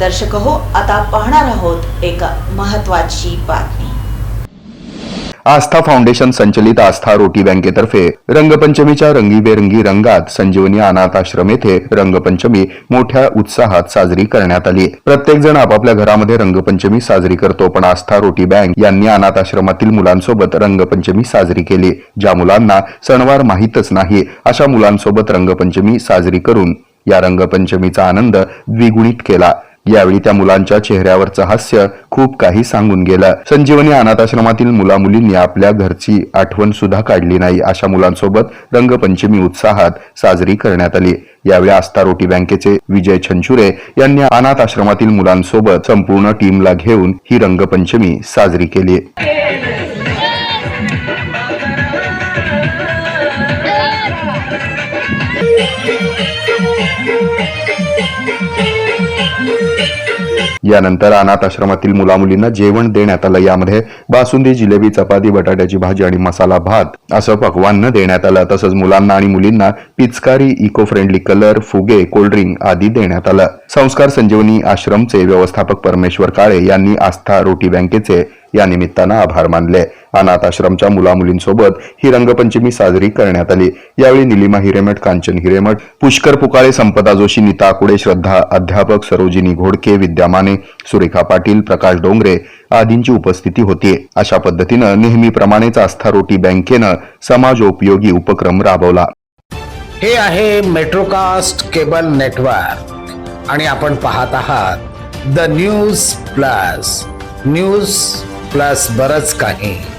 दर्शक हो आता पाहणार आहोत एक महत्वाची बातमी. आस्था फाउंडेशन संचलित आस्था रोटी बँकेतर्फे रंगपंचमीच्या रंगीबेरंगी रंगात संजीवनी अनाथ आश्रम येथे रंगपंचमी मोठ्या उत्साहात साजरी करण्यात आली. प्रत्येक जण आपापल्या घरामध्ये रंगपंचमी साजरी करतो पण आस्था रोटी बँक यांनी अनाथ आश्रमातील मुलांसोबत रंगपंचमी साजरी केली ज्या मुलांना सणवार माहीतच नाही. अशा मुलांसोबत रंगपंचमी साजरी करून या रंगपंचमीचा आनंद द्विगुणित केला. यावेळी त्या मुलांच्या चेहऱ्यावरचं हास्य खूप काही सांगून गेलं. संजीवनी अनाथ आश्रमातील मुला मुलींनी आपल्या घरची आठवण सुद्धा काढली नाही. अशा मुलांसोबत रंगपंचमी उत्साहात साजरी करण्यात आली. यावेळी आस्था रोटी बँकेचे विजय छंचुरे यांनी अनाथ आश्रमातील मुलांसोबत संपूर्ण टीमला घेऊन ही रंगपंचमी साजरी केली. यानंतर अनाथ आश्रमातील मुलामुलींना जेवण देण्यात आलं. यामध्ये बासुंदी जिलेबी चपाती बटाट्याची भाजी आणि मसाला भात असं पकवान देण्यात आलं. तसंच मुलांना आणि मुलींना पिचकारी इको फ्रेंडली कलर फुगे कोल्ड्रिंक आदी देण्यात आलं. संस्कार संजीवनी आश्रमचे व्यवस्थापक परमेश्वर काळे यांनी आस्था रोटी बँकेचे या निमित्तानं आभार मानले. अनाथ आश्रमच्या मुलामुलींसोबत ही रंगपंचमी साजरी करण्यात आली. यावेळी निलिमा हिरेमठ कांचन हिरेमठ पुष्कर पुकाळे संपदा जोशी नीता आकुडे श्रद्धा अध्यापक सरोजिनी घोडके विद्यामाने सुरेखा पाटील प्रकाश डोंगरे आदींची उपस्थिती होती. अशा पद्धतीनं नेहमीप्रमाणेच आस्था रोटी बँकेनं समाजोपयोगी उपक्रम राबवला. हे आहे मेट्रोकास्ट केबल नेटवर्क. आणि आपण पाहत आहात the news plus. News plus बरंच काही.